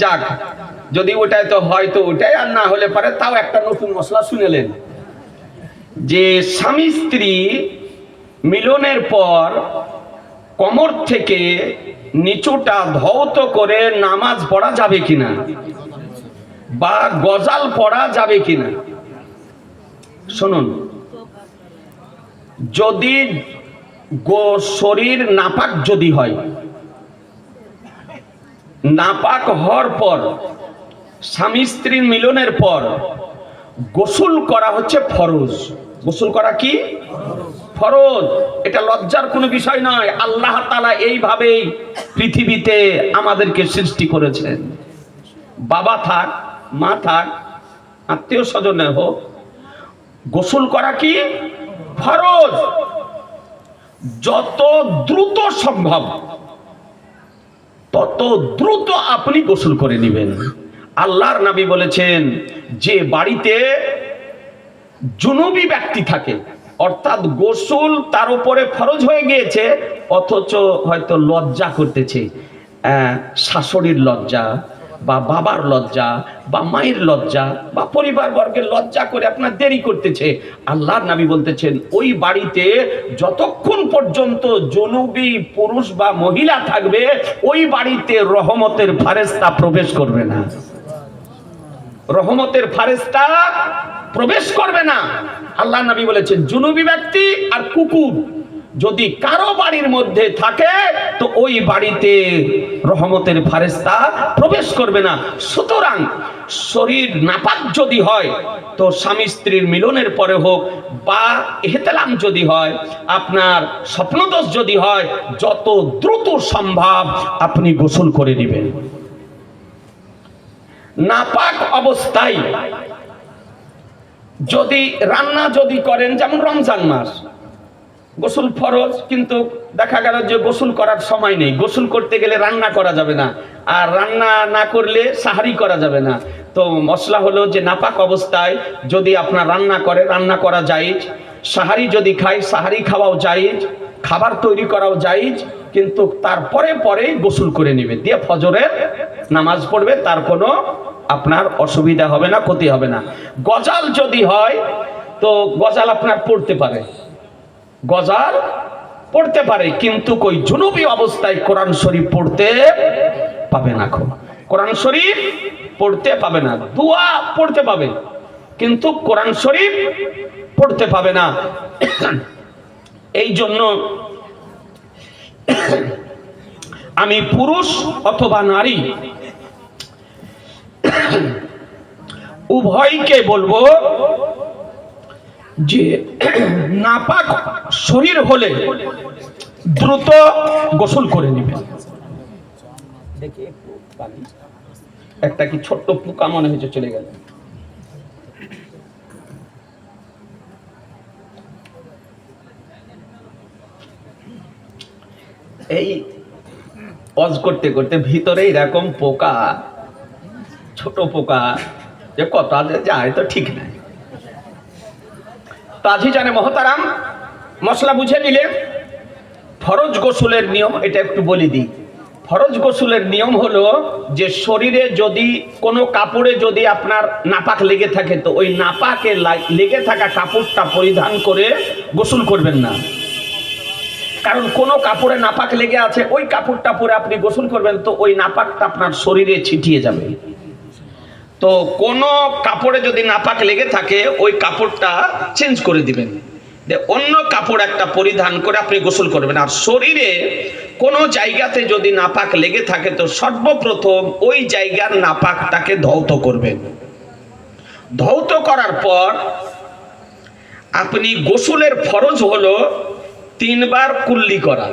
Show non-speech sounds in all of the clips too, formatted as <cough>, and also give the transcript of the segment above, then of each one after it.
যাক, যদি ওটাই তো হয় তো ওটাই আর না হলে পারে তাও একটা নতুন মশলা শুনেলেন। যে স্বামী স্ত্রী মিলনের পর কমর থেকে নিচুটা ধৌত করে নামাজ পড়া যাবে কিনা? বা গজাল পড়া যাবে কিনা? শুনুন, যদি শরীর নাপাক যদি হয় নাপাক হওয়ার পর, স্বামী স্ত্রীর মিলনের পর, গোসল করা হচ্ছে ফরজ। গোসল করা কি? ফরজ। এটা লজ্জার কোনো বিষয় নয়। আল্লাহ তালা এইভাবেই পৃথিবীতে আমাদেরকে সৃষ্টি করেছেন। বাবা থাক, মা থাক, আত্মীয় স্বজনে হোক, গোসল করা কি? ফরজ। যত দ্রুত সম্ভব। তত দ্রুত আপনি গোসল করে নেবেন। আল্লাহর নাবি বলেছেন, যে বাড়িতে জুনুবি ব্যক্তি থাকে, অর্থাৎ গোসল তার উপরে ফরজ হয়ে গিয়েছে, অথচ হয়তো লজ্জা করতেছে শাশুড়ির লজ্জা। বা বাবার লজ্জা, বা মায়ের লজ্জা, বা পরিবার বর্গের লজ্জা করে আপনার দেরি করতেছে। আল্লাহর নবী বলতেছেন, ওই বাড়িতে যতক্ষণ পর্যন্ত জনবী, পুরুষ বা মহিলা থাকবে, ওই বাড়িতে রহমতের ফারেস্তা প্রবেশ করবে না। রহমতের ফারেস্তা প্রবেশ করবে না। আল্লাহ নবী বলেছেন, জুনুবি ব্যক্তি আর কুকুর। যদি কারও বাড়ির মধ্যে থাকে, তো ওই বাড়িতে রহমতের ফারেস্তা প্রবেশ করবে না। সুতরাং শরীর নাপাক যদি হয়, তো স্বামী স্ত্রীর মিলনের পরে হোক বা এহতেলাম যদি হয়, আপনার স্বপ্নদোষ যদি হয়, যত দ্রুত সম্ভব আপনি গোসল করে নেবেন। নাপাক অবস্থায় যদি রান্না যদি করেন, যেমন রমজান মাস গোসল ফরজ, কিন্তু দেখা গেল যে গোসল করার সময় নেই। গোসল করতে গেলে রান্না করা যাবে না। আর রান্না না করলে সাহারি করা যাবে না। তো মশলা হলো যে নাপাক অবস্থায় যদি আপনার রান্না করে, রান্না করা জায়েজ। সাহারি যদি খাই সাহারি খাওয়াও জায়েজ। খাবার তৈরি করাও জায়েজ। কিন্তু তারপরে পরে গোসল করে নেবে। দিয়ে ফজরের নামাজ পড়বে, তার কোনো আপনার অসুবিধা হবে না, ক্ষতি হবে না। গজাল যদি হয়, তো গজাল আপনার পড়তে পারে। গজাল পড়তে পারে, কিন্তু কই জুনুবি অবস্থায় কোরআন শরীফ পড়তে পাবে না কোরআন শরীফ পড়তে পাবে না, দোয়া পড়তে পাবে, কিন্তু কোরআন শরীফ পড়তে পাবে না। এই জন্য আমি পুরুষ অথবা নারী, উভয়কে বলব যে নাপাক শরীর হলে দ্রুত গোসল করে নেবে। একটু কি ছোট্ট পোকা মনে হয়েছে, চলে গেল। এই অজ করতে করতে ভিতরে এরকম পোকা, ছোট পোকা, যে কত যায় তো ঠিক নাই। তাজি জানে মহতারাম, মশলা বুঝে নিলে। ফরজ গোসলের নিয়ম, এটা একটু বলে দিই। ফরজ গোসলের নিয়ম হলো যে শরীরে যদি কোনো কাপড়ে যদি আপনার নাপাক লেগে থাকে, তো ওই নাপাকে লেগে থাকা কাপড়টা পরিধান করে গোসল করবেন না। কারণ কোনো কাপড়ে নাপাক লেগে আছে, ওই কাপড়টা পরে আপনি গোসল করবেন, তো ওই নাপাকটা আপনার শরীরে ছিটিয়ে যাবে। তো কোনো কাপড়ে যদি নাপাক লেগে থাকে, ওই কাপড়টা চেঞ্জ করে দিবেন। অন্য কাপড় একটা পরিধান করে আপনি গোসল করবেন। আর শরীরে কোনো জায়গাতে যদি নাপাক লেগে থাকে, তো সর্বপ্রথম ওই জায়গার নাপাকটাকে ধৌত করবেন। ধৌত করার পর আপনি গোসলের ফরজ হলো তিনবার কুল্লি করা।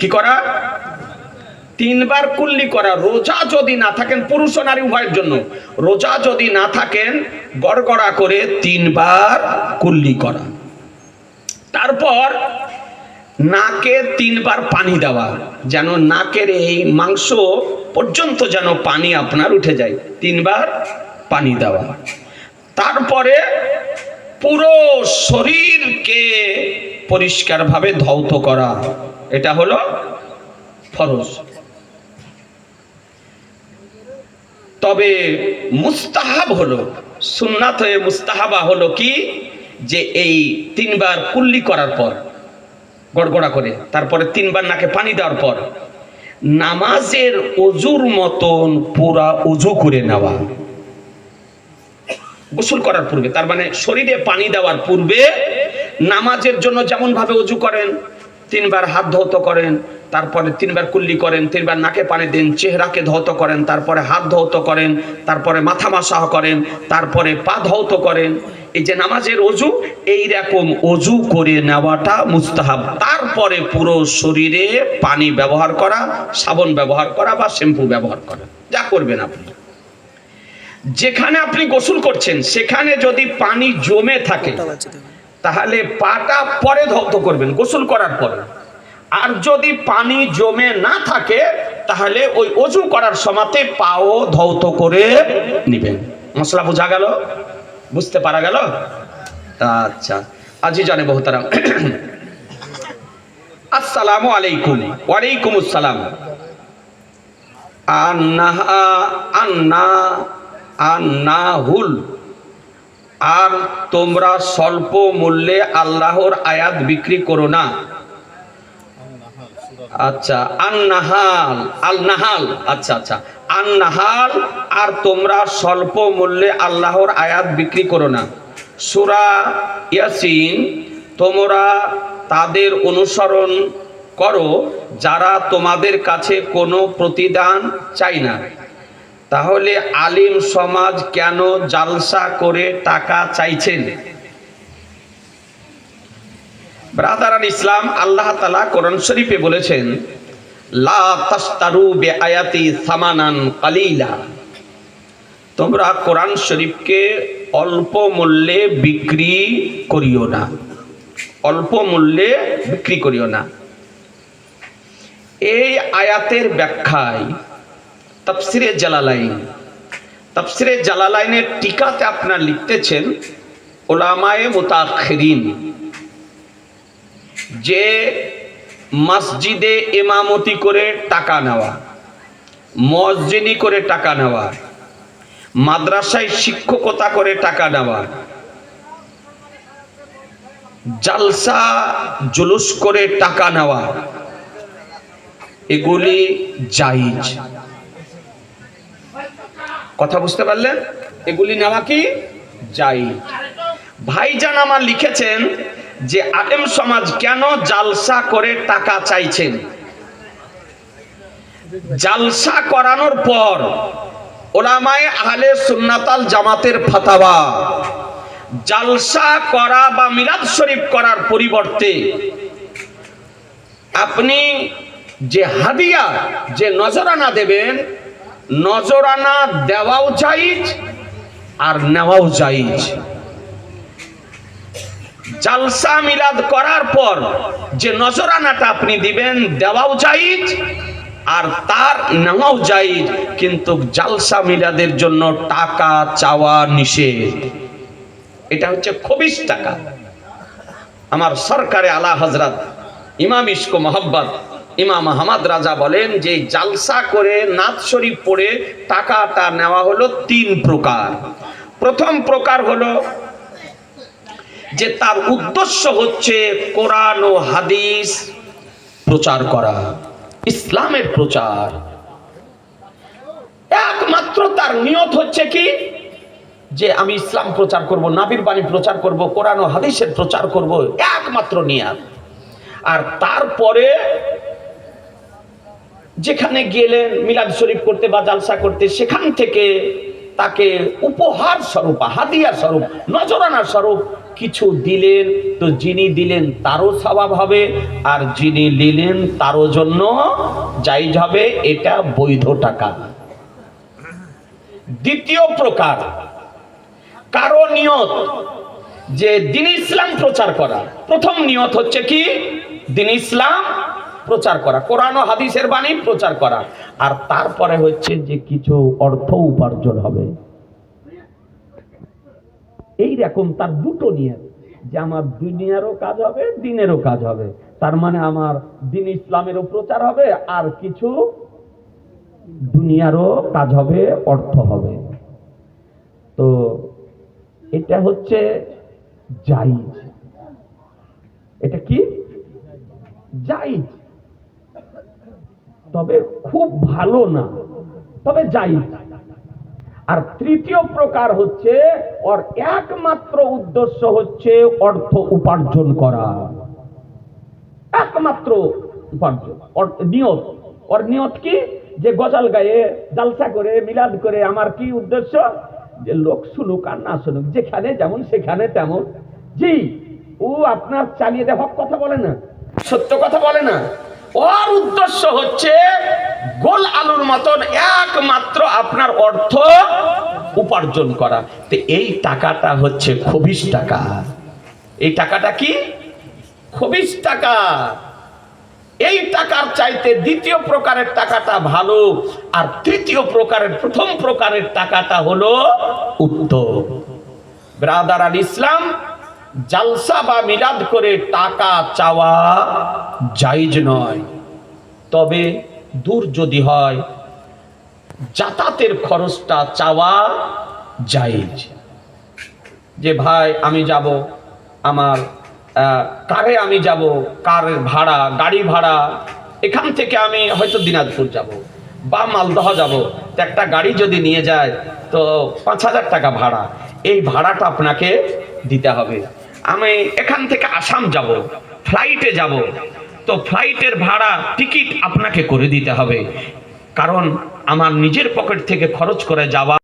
কি করা? তিনবার কুল্লি করা, রোজা যদি না থাকেন, পুরুষ নারী উভয়ের জন্য, রোজা যদি না থাকেন, গড়গড়া করে তিনবার কুল্লি করা। তারপর নাকে তিনবার পানি দেওয়া, যেন নাকের এই মাংস পর্যন্ত যেন পানি আপনার উঠে যায়, তিনবার পানি দেওয়া। তারপরে পুরো শরীরকে পরিষ্কারভাবে ধৌত করা, এটা হলো ফরজ। তবে মুস্তাহাব হলো, সুন্নাত হয়ে মুস্তাহাবা হলো কি? যে এই তিনবার কুল্লি করার পর, গড়গড়া করে, তারপরে তিনবার নাকে পানি দেওয়ার পর, নামাজের অজুর মতন পুরা অজু করে নেওয়া। গোসল করার পূর্বে, তার মানে শরীরে পানি দেওয়ার পূর্বে, নামাজের জন্য যেমন ভাবে অজু করেন, তিনবার হাত ধৌত করেন তারপরে তিনবার কুল্লি করেন তিনবার নাকে পানি দেন চেহারাকে ধৌত করেন তারপরে হাত ধৌত করেন তারপরে মাথা মাসাহ করেন তারপরে পা ধৌত করেন। এই যে নামাজের অজু এই রকম অজু করে নেওয়াটা মুস্তাহাব। তারপরে পুরো শরীরে পানি ব্যবহার করা সাবন ব্যবহার করা বা শ্যাম্পু ব্যবহার করা। যা করবেন আপনি। যেখানে আপনি গোসল করছেন সেখানে যদি পানি জমে থাকে তাহলে পাটা পরে ধৌত করবেন গোসল করার পরে। আর যদি পানি জমে না থাকে, তাহলে ওই অজু করার সময়তে পাও ধৌত করে নেবেন। মশলা বোঝা গেল? বুঝতে পারা গেল? আচ্ছা। আজি জানে বহুতারাম। <coughs> আসসালামু আলাইকুম। ওয়ালাইকুম আসসালাম। আন্নাহা আন্না আন্নাহুল আর তোমরা স্বল্প মূল্যে আল্লাহর আয়াত বিক্রি করো না। আচ্ছা আন্নাহাল আল নাহাল আচ্ছা আচ্ছা। আন্নাহাল, আর তোমরা স্বল্প মূল্যে আল্লাহর আয়াত বিক্রি করো না। সুরা ইয়াসিন, তোমরা তাদের অনুসরণ করো, যারা তোমাদের কাছে কোনো প্রতিদান চাই না। তাহলে আলিম সমাজ কেন জালসা করে টাকা চাইছেন? ব্রাদারান ইসলাম, আল্লাহ তালা কোরআন শরীফে বলেছেন, লা তাস্তারু বে আয়াতি সামানান কালিলা। তোমরা কোরআন শরীফকে অল্প মূল্যে বিক্রি করিও না। অল্প মূল্যে বিক্রি করিও না। এই আয়াতের ব্যাখ্যায় তফসিরে জালালাইন, তফসিরে জালালাইনের টিকাতে আপনার লিখতেছেন, ওলামায়ে মুতাখিরিন যে মসজিদে ইমামতি করে টাকা নেওয়া মসজিদি করে টাকা নেওয়া, মাদ্রাসায় শিক্ষকতা করে টাকা নেওয়া, জালসা জুলুস করে টাকা নেওয়া, এগুলি জাইজ কথা বুঝতে পারলেন? এগুলি নেওয়া কি? জাইজ ভাইজান আমার লিখেছেন যে আলেম সমাজ কেন জালসা করে টাকা চাইছেন? জালসা করানোর পর ওলামায়ে আহলে সুন্নাতাল জামাতের ফাতাওয়া। জালসা করা বা মিলাদ শরীফ করার পরিবর্তে আপনি যে হাদিয়া, যে নজরানা দেবেন, নজরানা দেওয়াও জাইজ আর নেওয়াও জাইজ জালসা মিলাদ করার পর যে নজরানাটা আপনি দিবেন, দেওয়াও জাইজ আর তার নেওয়াও জাইজ কিন্তু জালসা মিলাদের জন্য টাকা চাওয়া নিষেধ। এটা হচ্ছে খবিস টাকা। আমার সরকারে আলা হজরত ইমাম ইস্কো মোহাম্মদ ইমাম আহমদ রাজা বলেন যে জালসা করে নাথ শরীফ পড়ে টাকাটা নেওয়া হলো তিন প্রকার। প্রথম প্রকার হলো যে তার উদ্দেশ্য হচ্ছে কোরআন ও হাদিস প্রচার করা, ইসলামের প্রচার। একমাত্র তার নিয়ত হচ্ছে কি? যে আমি ইসলাম প্রচার করব, নাবির বাণী প্রচার করব, কোরআন ও হাদিসের প্রচার করব, একমাত্র নিয়াত। আর তারপরে যেখানে গেলেন মিলাদ শরীফ করতে বা জালসা করতে, সেখান থেকে তাকে উপহার স্বরূপ, হাদিয়া স্বরূপ, নজরানা স্বরূপ কিছু দিলেন, তো যিনি দিলেন তারও স্বভাব হবে, আর যিনি নিলেন তারও জন্য যাই হবে, এটা বৈধ টাকা। দ্বিতীয় প্রকার, কারও নিয়ত যে দিন ইসলাম প্রচার করা। প্রথম নিয়ত হচ্ছে কি? দিন ইসলাম প্রচার করা, কোরআন ও হাদিসের বাণী প্রচার করা। আর তারপরে হচ্ছে যে কিছু অর্থ উপার্জন হবে। এই রকম তার দুটো নিয়ত যে আমার দুনিয়ারও কাজ হবে, দিনেরও কাজ হবে। তার মানে আমার দিন ইসলামেরও প্রচার হবে, আর কিছু দুনিয়ারও কাজ হবে, অর্থ হবে। তো এটা হচ্ছে জাইজ। এটা কি? জাইজ। তবে খুব ভালো না, তবে জাইজ। আর তৃতীয় প্রকার হচ্ছে, ওর একমাত্র উদ্দেশ্য হচ্ছে অর্থ উপার্জন করা। একমাত্র উপার্জন নিয়ত। ওর নিয়ত কি? যে গজাল গায়ে জালসা করে, মিলাদ করে, আমার কি উদ্দেশ্য? যে লোক শুনুক আর না শুনুক, যেখানে যেমন সেখানে তেমন। জি, ও আপনার চালিয়ে দেওয়া কথা বলে না। সত্য কথা বলে না। ওর উদ্দেশ্য হচ্ছে গোল আলুর মতন একমাত্র আপনার অর্থ উপার্জন করা। তো এই টাকাটা হচ্ছে খবিস টাকা। এই টাকাটা কি? খবিস টাকা। এই টাকার চাইতে দ্বিতীয় প্রকারের টাকাটা ভালো। আর তৃতীয় প্রকারের, প্রথম প্রকারের টাকাটা হলো উত্তম। ব্রাদার আল ইসলাম জালসা বা মিলাদ করে টাকা চাওয়া জাইজ নয়। তবে দূর যদি হয়, যাতায়াতের খরচটা চাওয়া জাইজ যে ভাই, আমি যাব আমার কারে আমি যাব, কার ভাড়া, গাড়ি ভাড়া, এখান থেকে আমি হয়তো দিনাজপুর যাব বা মালদহ যাব। তো একটা গাড়ি যদি নিয়ে যায়, তো পাঁচ হাজার টাকা ভাড়া। এই ভাড়াটা আপনাকে দিতে হবে। আমি এখান থেকে আসাম যাব ফ্লাইটে যাব। তো ফ্লাইটের ভাড়া টিকিট আপনাকে করে দিতে হবে। কারণ আমার নিজের পকেট থেকে খরচ করে যাওয়া